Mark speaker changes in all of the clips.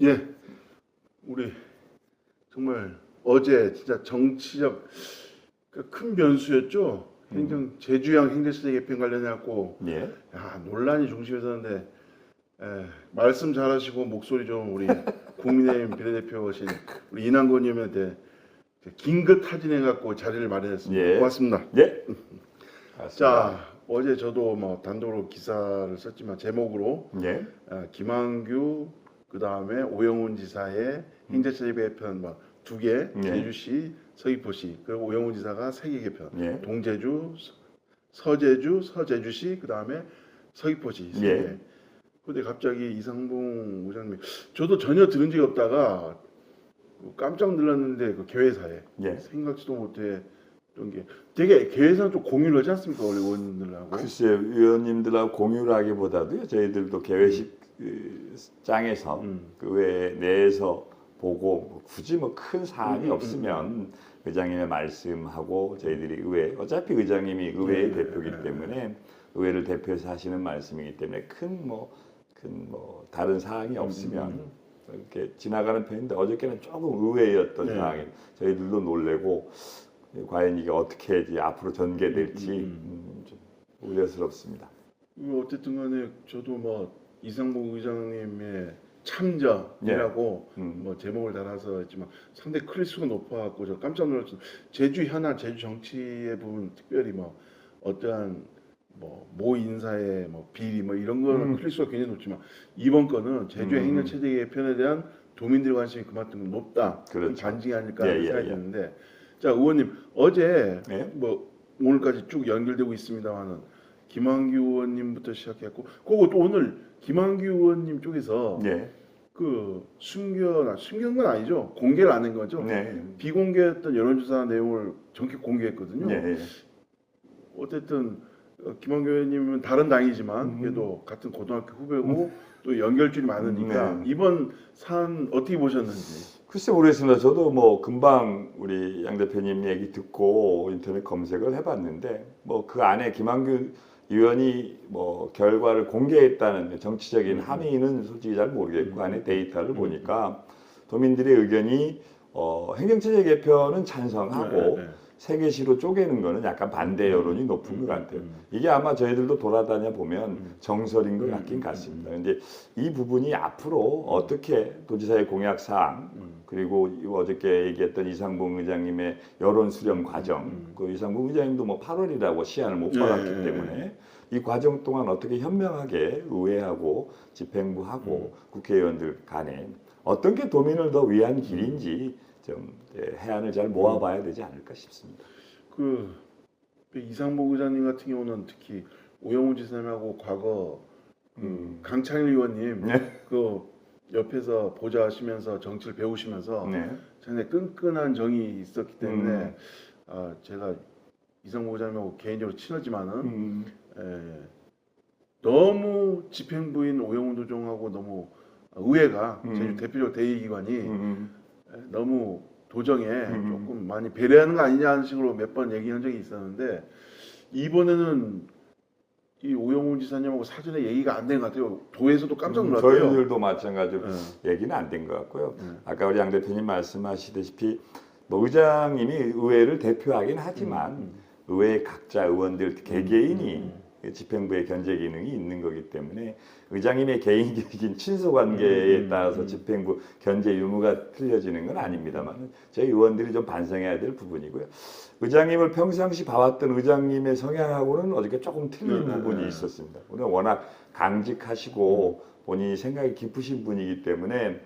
Speaker 1: 예, 우리 정말 어제 진짜 정치적 그큰 변수였죠. 행정 제주형 행정시대 개편 관련해 갖고
Speaker 2: 예.
Speaker 1: 야 논란이 중심에서는데 에, 말씀 잘하시고 목소리 좀 우리 국민의힘 비례대표신 우리 이남권님한테 긴급 타진해 갖고 자리를 마련했습니다.
Speaker 2: 예.
Speaker 1: 고맙습니다.
Speaker 2: 예.
Speaker 1: 자 어제 저도 뭐 단독으로 기사를 썼지만 제목으로
Speaker 2: 예.
Speaker 1: 아, 김한규 그 다음에 오영훈 지사의 행정처리 개편 뭐두 개,
Speaker 2: 예.
Speaker 1: 제주시, 서귀포시 그리고 오영훈 지사가 세 개 개편,
Speaker 2: 예.
Speaker 1: 동제주, 서- 서제주, 서제주시 그 다음에 서귀포시 세 개.
Speaker 2: 예.
Speaker 1: 근데 갑자기 이상봉 의장님, 저도 전혀 들은 적이 없다가 깜짝 놀랐는데 그 개회사에
Speaker 2: 예.
Speaker 1: 생각지도 못했던 게 되게 개회사는 좀 공유를 하지 않습니까 원래 의원들하고?
Speaker 2: 글쎄 위원님들하고 공유를 하기보다도 요 저희들도 개회식 그, 장에서
Speaker 1: 음.
Speaker 2: 그외 내에서 보고 뭐 굳이 뭐 큰 사안이
Speaker 1: 음, 음,
Speaker 2: 없으면 의장님의 말씀하고 저희들이 의회 어차피 의장님이 의회의
Speaker 1: 네,
Speaker 2: 대표이기
Speaker 1: 네,
Speaker 2: 때문에 의회를 대표해서 하시는 말씀이기 때문에 큰 뭐큰뭐 다른 사항이 없으면
Speaker 1: 음.
Speaker 2: 이렇게 지나가는 편인데 어저께는 조금 의외였던
Speaker 1: 네.
Speaker 2: 상황이 저희들도 놀래고 과연 이게 어떻게 이제 앞으로 전개될지
Speaker 1: 음,
Speaker 2: 음, 좀 우려스럽습니다.
Speaker 1: 뭐 어쨌든 간에 저도 뭐 이상봉 의장님의 참전이라고
Speaker 2: 음.
Speaker 1: 뭐 제목을 달아서 했지만 상당히 클리스가 높아갖고 저 깜짝 놀랐어요. 제주 현안, 제주 정치의 부분 특별히 뭐 어떠한 뭐모 인사의 뭐 비리 뭐 이런 거는
Speaker 2: 음.
Speaker 1: 클리스가 굉장히 높지만 이번 거는 제주의
Speaker 2: 음.
Speaker 1: 행정 체제 개편에 대한 도민들의 관심이 그만큼 높다.
Speaker 2: 그렇죠.
Speaker 1: 반증이 아닐까
Speaker 2: 예,
Speaker 1: 하는
Speaker 2: 예,
Speaker 1: 생각이
Speaker 2: 예.
Speaker 1: 드는데 자 의원님 어제
Speaker 2: 예.
Speaker 1: 뭐 오늘까지 쭉 연결되고 있습니다만은 김한규 의원님부터 시작했고 그리고 또 오늘 김한규 의원님 쪽에서
Speaker 2: 네.
Speaker 1: 그 숨겨 숨긴 건 아니죠 공개를 안 한 거죠
Speaker 2: 네.
Speaker 1: 비공개했던 여론조사 내용을 정식 공개했거든요
Speaker 2: 네.
Speaker 1: 어쨌든 어, 김한규 의원님은 다른 당이지만
Speaker 2: 음.
Speaker 1: 그래도 같은 고등학교 후배고 또 연결줄이 많으니까
Speaker 2: 네.
Speaker 1: 이번 사안 어떻게 보셨는지
Speaker 2: 글쎄 모르겠습니다. 저도 뭐 금방 우리 양 대표님 얘기 듣고 인터넷 검색을 해봤는데 뭐 그 안에 김한규 의원이 뭐 결과를 공개했다는 정치적인 함의는 솔직히 잘 모르겠고
Speaker 1: 음.
Speaker 2: 안에 데이터를 보니까 도민들의 의견이 어, 행정체제 개편은 찬성하고
Speaker 1: 네, 네.
Speaker 2: 세계시로 쪼개는 거는 약간 반대 여론이 높은 것 같아요.
Speaker 1: 음.
Speaker 2: 이게 아마 저희들도 돌아다녀 보면
Speaker 1: 음.
Speaker 2: 정설인 것
Speaker 1: 음,
Speaker 2: 같긴
Speaker 1: 음,
Speaker 2: 같습니다. 근데 이 부분이 앞으로 어떻게 도지사의 공약 사항
Speaker 1: 음.
Speaker 2: 그리고 이 어저께 얘기했던 이상봉 의장님의 여론 수렴 과정,
Speaker 1: 음.
Speaker 2: 그 이상봉 의장님도 뭐 8월이라고 시한을 못
Speaker 1: 네,
Speaker 2: 받았기
Speaker 1: 네,
Speaker 2: 때문에 이 과정 동안 어떻게 현명하게 의회하고 집행부하고
Speaker 1: 음.
Speaker 2: 국회의원들 간에 어떤 게 도민을 더 위한 길인지 좀 예, 해안을 잘 모아봐야 되지 않을까 싶습니다.
Speaker 1: 그 이상복 의장님 같은 경우는 특히 오영훈 지사님하고 과거 그
Speaker 2: 음.
Speaker 1: 강창일 의원님
Speaker 2: 네.
Speaker 1: 그 옆에서 보좌하시면서 정치를 배우시면서
Speaker 2: 네.
Speaker 1: 상당히 끈끈한 정이 있었기 때문에
Speaker 2: 음.
Speaker 1: 아, 제가 이상복 의장님하고 개인적으로 친하지만은
Speaker 2: 음.
Speaker 1: 에, 너무 집행부인 오영훈 도정하고 너무 의회가
Speaker 2: 음.
Speaker 1: 제주 대표적 대의기관이
Speaker 2: 음.
Speaker 1: 에, 너무 도정에
Speaker 2: 음.
Speaker 1: 조금 많이 배려하는 거 아니냐는 식으로 몇 번 얘기한 적이 있었는데 이번에는 이 오영훈 지사님하고 사전에 얘기가 안 된 것 같아요. 도에서도 깜짝 놀랐대요.
Speaker 2: 음, 저희들도 마찬가지로
Speaker 1: 예.
Speaker 2: 얘기는 안 된 것 같고요.
Speaker 1: 예.
Speaker 2: 아까 우리 양 대표님 말씀하시다시피 뭐 의장님이 의회를 대표하긴 하지만
Speaker 1: 음,
Speaker 2: 의회 각자 의원들 개개인이
Speaker 1: 음,
Speaker 2: 집행부의 견제 기능이 있는 거기 때문에 의장님의 개인적인 친소 관계에
Speaker 1: 음,
Speaker 2: 따라서
Speaker 1: 음.
Speaker 2: 집행부 견제 유무가 틀려지는 건 아닙니다만 저희 의원들이 좀 반성해야 될 부분이고요. 의장님을 평상시 봐왔던 의장님의 성향하고는 어저께 조금 틀린
Speaker 1: 네,
Speaker 2: 부분이
Speaker 1: 네.
Speaker 2: 있었습니다. 오늘 워낙 강직하시고 본인이 생각이 깊으신 분이기 때문에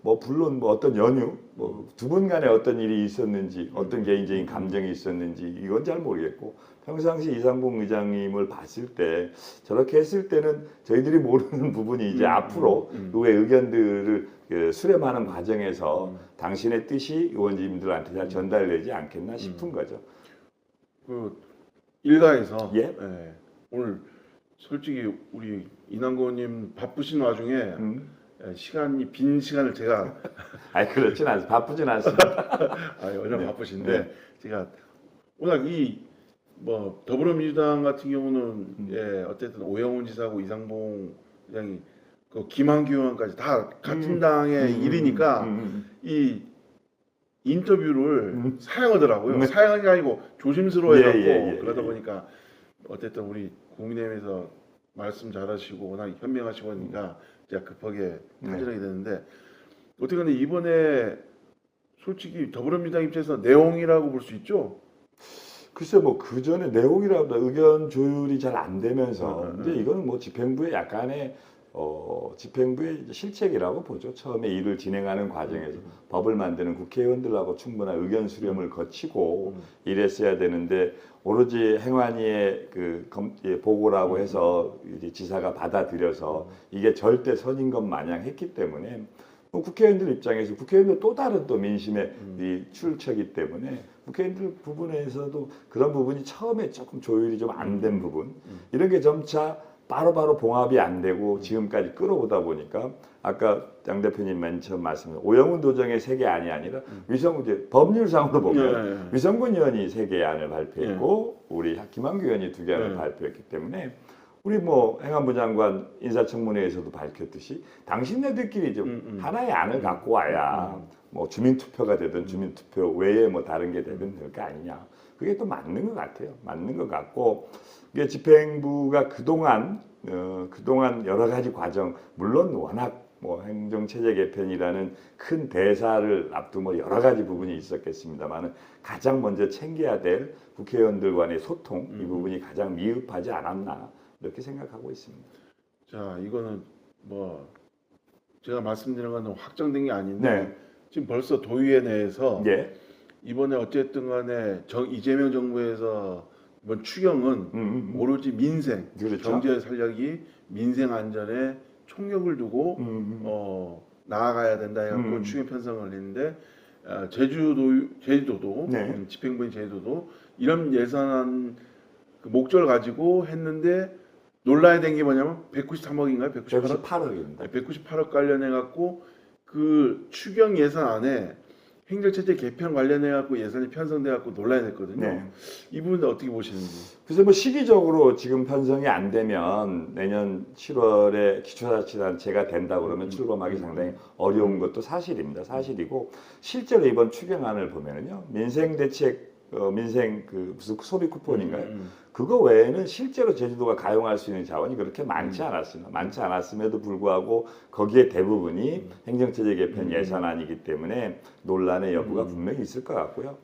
Speaker 2: 뭐 물론 뭐 어떤 연유 뭐 두 분 간에 어떤 일이 있었는지 어떤 개인적인 감정이 있었는지 이건 잘 모르겠고 평상시 이상봉 의장님을 봤을 때 저렇게 했을 때는 저희들이 모르는 부분이 이제
Speaker 1: 음,
Speaker 2: 앞으로
Speaker 1: 음,
Speaker 2: 의회 의견들을 그 수렴하는 과정에서
Speaker 1: 음.
Speaker 2: 당신의 뜻이 의원님들한테 잘 전달되지 않겠나 싶은 거죠.
Speaker 1: 그 일가에서
Speaker 2: 예?
Speaker 1: 예, 오늘 솔직히 우리 이남고님 바쁘신 와중에
Speaker 2: 음.
Speaker 1: 예, 시간이 빈 시간을 제가
Speaker 2: 아니 그렇진 않습니다. 바쁘진 않습니다.
Speaker 1: 아, 워낙
Speaker 2: 네.
Speaker 1: 바쁘신데
Speaker 2: 네.
Speaker 1: 제가 워낙 이 뭐 더불어민주당 같은 경우는
Speaker 2: 음.
Speaker 1: 예 어쨌든 오영훈 지사하고 이상봉 의장이 그 김한규 의원까지 다 같은
Speaker 2: 음.
Speaker 1: 당의
Speaker 2: 음,
Speaker 1: 일이니까
Speaker 2: 음, 음,
Speaker 1: 이 인터뷰를
Speaker 2: 음.
Speaker 1: 사양하더라고요.
Speaker 2: 네.
Speaker 1: 사양한 게 아니고 조심스러워해갖고
Speaker 2: 예, 예, 예,
Speaker 1: 그러다
Speaker 2: 예.
Speaker 1: 보니까 어쨌든 우리 국민의힘에서 말씀 잘하시고 워낙 현명하시고 하니까 제가 급하게
Speaker 2: 네.
Speaker 1: 타진하게 되는데 어떻게 근데 이번에 솔직히 더불어민주당 입장에서 내용이라고 볼 수 있죠.
Speaker 2: 글쎄 뭐 그 전에 내용이라도 의견 조율이 잘 안 되면서
Speaker 1: 음, 음,
Speaker 2: 이제
Speaker 1: 음.
Speaker 2: 이거는 뭐 집행부의 약간의 어 집행부의 실책이라고 보죠. 처음에 일을 진행하는 과정에서
Speaker 1: 음.
Speaker 2: 법을 만드는 국회의원들하고 충분한 의견 수렴을 거치고
Speaker 1: 음.
Speaker 2: 이랬어야 되는데 오로지 행안위의 그 검, 예, 보고라고 해서 이제 지사가 받아들여서 이게 절대 선인 것 마냥 했기 때문에 뭐 국회의원들 입장에서 국회의원들 또 다른 또 민심의 이 출처이기 때문에 국회의원들 부분에서도 그런 부분이 처음에 조금 조율이 좀 안 된 부분. 이런 게 점차 바로바로 봉합이 안 되고 지금까지 끌어오다 보니까 아까 장 대표님 맨 처음 말씀하신 오영훈 도정의 세 개안이 아니라 위성 이제 법률상으로 보면
Speaker 1: 예, 예.
Speaker 2: 위성군 의원이 세 개의 안을 발표했고 우리 김한규 의원이 두 개의 안을
Speaker 1: 예.
Speaker 2: 발표했기 때문에 우리 뭐 행안부 장관 인사청문회에서도 밝혔듯이 당신네들끼리 좀
Speaker 1: 음, 음.
Speaker 2: 하나의 안을 갖고 와야 뭐 주민투표가 되든 주민투표 외에 뭐 다른 게 되든 될 거 아니냐. 그게 또 맞는 것 같아요. 맞는 것 같고 이게 집행부가 그동안 어, 그동안 여러 가지 과정 물론 워낙 뭐 행정체제 개편이라는 큰 대사를 앞두고 뭐 여러 가지 부분이 있었겠습니다만은 가장 먼저 챙겨야 될 국회의원들 간의 소통 이 부분이 가장 미흡하지 않았나 이렇게 생각하고 있습니다.
Speaker 1: 자 이거는 뭐 제가 말씀드린 건 확정된 게 아닌데
Speaker 2: 네.
Speaker 1: 지금 벌써 도의회 내에서
Speaker 2: 예.
Speaker 1: 이번에 어쨌든 간에 정, 이재명 정부에서 이번 추경은
Speaker 2: 음, 음, 음.
Speaker 1: 오로지 민생,
Speaker 2: 그렇죠.
Speaker 1: 경제 살려기, 민생 안전에 총력을 두고
Speaker 2: 음, 음.
Speaker 1: 어, 나아가야 된다 해갖고
Speaker 2: 음.
Speaker 1: 추경 편성을 했는데 어, 제주도 제주도도
Speaker 2: 네.
Speaker 1: 음, 집행부인 제주도도 이런 예산안 그 목적을 가지고 했는데 논란이 된게 뭐냐면 193억인가요? 198억?
Speaker 2: 198억입니다.
Speaker 1: 198억 관련해 갖고 그 추경 예산 안에 행정체제 개편 관련해 갖고 예산이 편성돼 갖고 논란이 됐거든요.
Speaker 2: 네.
Speaker 1: 이 부분 어떻게 보시는지?
Speaker 2: 그래서 뭐 시기적으로 지금 편성이 안 되면 내년 7월에 기초자치단체가 된다 그러면 출범하기 상당히 어려운 것도 사실입니다. 사실이고 실제로 이번 추경안을 보면은요 민생 대책 어, 민생 그 무슨 소비 쿠폰인가요?
Speaker 1: 음,
Speaker 2: 그거 외에는 실제로 제주도가 가용할 수 있는 자원이 그렇게 많지 않았습니다. 많지 않았음에도 불구하고 거기에 대부분이 행정체제 개편 예산안이기 때문에 논란의 여부가 분명히 있을 것 같고요.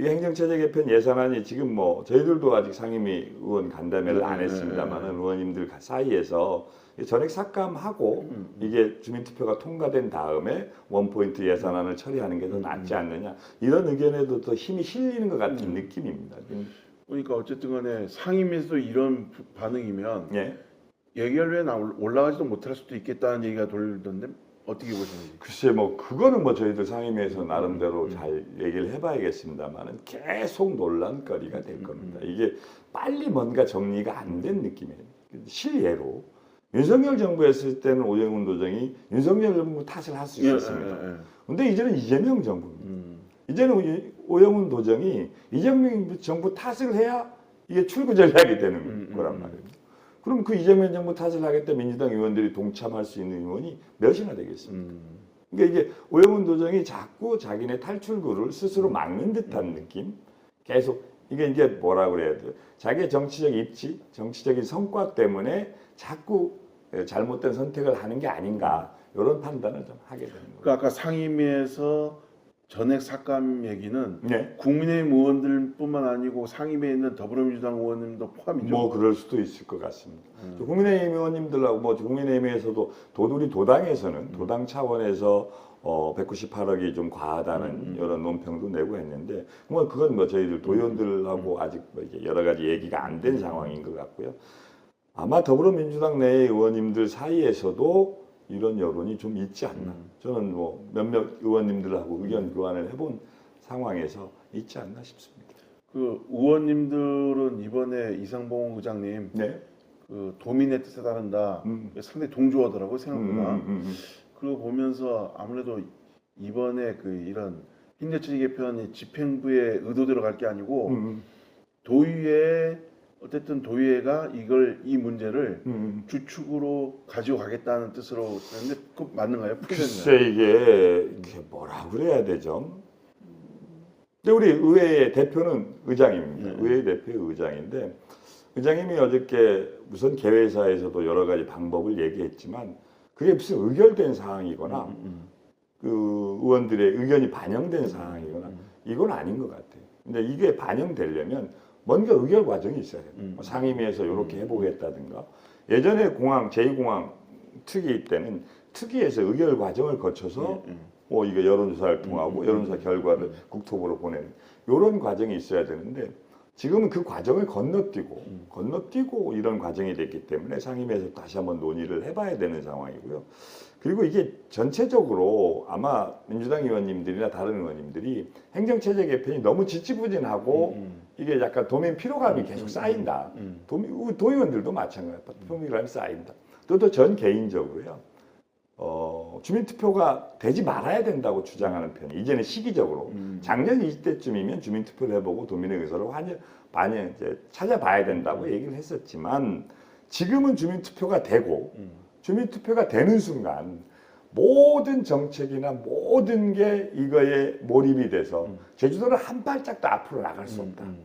Speaker 2: 이 행정체제 개편 예산안이 지금 뭐 저희들도 아직 상임위 의원 간담회를 안
Speaker 1: 네,
Speaker 2: 했습니다만은 의원님들 사이에서 전액 삭감하고 이게 주민투표가 통과된 다음에 원포인트 예산안을 처리하는 게 더 낫지 않느냐 이런 의견에도 더 힘이 실리는 것 같은 느낌입니다.
Speaker 1: 그러니까 어쨌든 간에 상임위에서 이런 부- 반응이면
Speaker 2: 예.
Speaker 1: 예결위에 나 올라가지도 못할 수도 있겠다는 얘기가 돌던데 어떻게 보시는지?
Speaker 2: 글쎄 뭐 그거는 뭐 저희들 상임위에서 나름대로 잘 얘기를 해봐야겠습니다만은 계속 논란거리가 될 겁니다. 이게 빨리 뭔가 정리가 안 된 느낌이에요. 실예로 윤석열 정부 했을 때는 오영훈 도정이 윤석열 정부 탓을 할 수 있었습니다.
Speaker 1: 예, 예, 예.
Speaker 2: 근데 이제는 이재명 정부입니다.
Speaker 1: 음,
Speaker 2: 이제는 이- 오영훈 도정이 이재명 정부 탓을 해야 이게 출구 전략이 되는
Speaker 1: 음, 음,
Speaker 2: 거란
Speaker 1: 음.
Speaker 2: 말이에요. 그럼 그 이재명 정부 탓을 하겠다 민주당 의원들이 동참할 수 있는 의원이 몇이나 되겠습니까?
Speaker 1: 음,
Speaker 2: 그러니까 이게 오영훈 도정이 자꾸 자기네 탈출구를 스스로 막는 듯한 느낌. 계속 이게 이제 뭐라 그래야 돼요? 자기의 정치적 입지, 정치적인 성과 때문에 자꾸 잘못된 선택을 하는 게 아닌가 이런 판단을 좀 하게 되는 거예요.
Speaker 1: 그 아까 상임위에서 전액 삭감 얘기는
Speaker 2: 네.
Speaker 1: 국민의힘 의원들뿐만 아니고 상임위에 있는 더불어민주당 의원님도 포함이죠.
Speaker 2: 뭐 그럴 수도 있을 것 같습니다.
Speaker 1: 음.
Speaker 2: 저 국민의힘 의원님들하고 뭐 국민의힘에서도 도 우리 도당에서는 도당 차원에서 어 198억이 좀 과하다는 이런 논평도 내고 했는데 뭐 그건 뭐 저희들 도의원들하고 아직 뭐 여러 가지 얘기가 안 된 상황인 것 같고요. 아마 더불어민주당 내 의원님들 사이에서도 이런 여론이 좀 있지 않나. 저는 뭐 몇몇 의원님들하고 의견 교환을 해본 상황에서 있지 않나 싶습니다.
Speaker 1: 그 의원님들은 이번에 이상봉 의장님
Speaker 2: 네.
Speaker 1: 그 도민의 뜻에 따른다
Speaker 2: 음.
Speaker 1: 상당히 동조하더라고 요
Speaker 2: 음,
Speaker 1: 생각보다.
Speaker 2: 음, 음, 음.
Speaker 1: 그거 보면서 아무래도 이번에 그 이런 행정체제 개편이 집행부의 의도대로 갈 게 아니고
Speaker 2: 음, 음.
Speaker 1: 도의회 어쨌든 도의회가 이걸 이 문제를
Speaker 2: 음.
Speaker 1: 주축으로 가지고 가겠다는 뜻으로 했는데 그 맞는가요?
Speaker 2: 글쎄 이게, 이게 뭐라 그래야 되죠? 근데 우리 의회의 대표는 의장입니다.
Speaker 1: 네.
Speaker 2: 의회 대표의 의장인데 의장님이 어저께 무슨 개회사에서도 여러 가지 방법을 얘기했지만 그게 무슨 의결된 사항이거나
Speaker 1: 음,
Speaker 2: 그 의원들의 의견이 반영된 사항이거나 이건 아닌 것 같아요. 근데 이게 반영되려면 뭔가 의결 과정이 있어야 돼요.
Speaker 1: 음.
Speaker 2: 뭐 상임위에서 이렇게 해보겠다든가 예전에 공항 제2공항 특위 때는 특위에서 의결 과정을 거쳐서
Speaker 1: 음, 음.
Speaker 2: 뭐 이거 여론조사를 통하고
Speaker 1: 음.
Speaker 2: 여론조사 결과를 국토부로 보내는 이런 과정이 있어야 되는데 지금은 그 과정을 건너뛰고
Speaker 1: 음.
Speaker 2: 건너뛰고 이런 과정이 됐기 때문에 상임위에서 다시 한번 논의를 해봐야 되는 상황이고요. 그리고 이게 전체적으로 아마 민주당 의원님들이나 다른 의원님들이 행정체제 개편이 너무 지지부진하고
Speaker 1: 음,
Speaker 2: 이게 약간 도민 피로감이 계속 쌓인다.
Speaker 1: 음.
Speaker 2: 도민, 도의원들도 마찬가지야. 도민감이 쌓인다. 또또전 개인적으로요. 어, 주민투표가 되지 말아야 된다고 주장하는 편이 이제는 시기적으로
Speaker 1: 음.
Speaker 2: 작년 이때쯤이면 주민투표를 해보고 도민의 의사를 환영, 반영, 이제 찾아봐야 된다고 얘기를 했었지만 지금은 주민투표가 되고
Speaker 1: 음.
Speaker 2: 주민투표가 되는 순간 모든 정책이나 모든 게 이거에 몰입이 돼서
Speaker 1: 음.
Speaker 2: 제주도는 한 발짝도 앞으로 나갈 수
Speaker 1: 음,
Speaker 2: 없다.
Speaker 1: 음.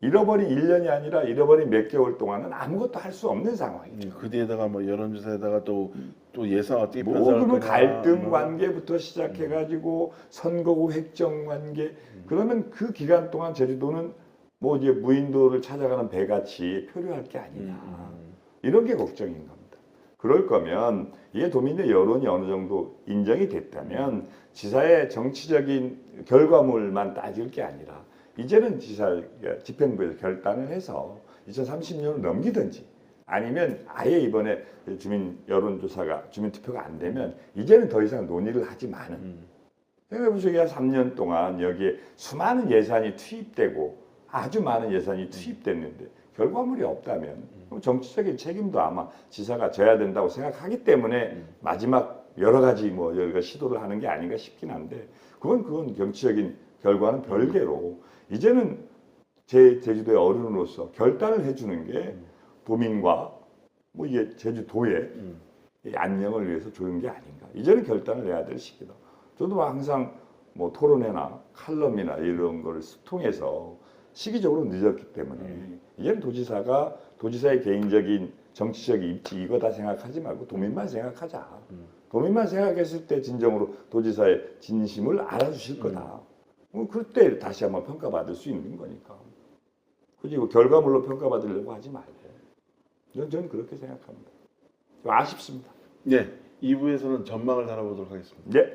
Speaker 2: 잃어버린 1년이 아니라 잃어버린 몇 개월 동안은 아무것도 할 수 없는 상황이죠.
Speaker 1: 음, 그 뒤에다가 뭐 여론조사에다가 또 또 예상 어떻게
Speaker 2: 뭐 그러면
Speaker 1: 거냐,
Speaker 2: 갈등
Speaker 1: 뭐.
Speaker 2: 관계부터 시작해가지고 선거구 획정 관계 그러면 그 기간 동안 제주도는 뭐 이제 무인도를 찾아가는 배같이 표류할 게 아니냐
Speaker 1: 음,
Speaker 2: 이런 게 걱정인 겁니다. 그럴 거면 이게 도민의 여론이 어느 정도 인정이 됐다면 지사의 정치적인 결과물만 따질 게 아니라 이제는 지사 집행부에서 결단을 해서 2030년을 넘기든지 아니면 아예 이번에 주민 여론조사가 주민 투표가 안 되면 이제는 더 이상 논의를 하지 마는
Speaker 1: 음.
Speaker 2: 생각해보세요. 한 3년 동안 여기에 수많은 예산이 투입되고 아주 많은 예산이 투입됐는데 결과물이 없다면 정치적인 책임도 아마 지사가 져야 된다고 생각하기 때문에 마지막 여러 가지 뭐 여러 가지 시도를 하는 게 아닌가 싶긴 한데 그건 그건 정치적인 결과는 별개로 이제는 제 제주도의 어른으로서 결단을 해주는 게 도민과 뭐 이게 제주도의 안녕을 위해서 좋은 게 아닌가. 이제는 결단을 해야 될 시기다. 저도 항상 뭐 토론회나 칼럼이나 이런 거를 통해서 시기적으로 늦었기 때문에 이제는 도지사가 도지사의 개인적인 정치적 입지 이거다 생각하지 말고 도민만 생각하자. 도민만 생각했을 때 진정으로 도지사의 진심을 알아주실 거다. 어, 그때 다시 한번 평가받을 수 있는 거니까. 그리고 결과물로 평가받으려고 하지. 저는 저는 그렇게 생각합니다. 아쉽습니다.
Speaker 1: 네, 2부에서는 전망을 달아보도록 하겠습니다.
Speaker 2: 네.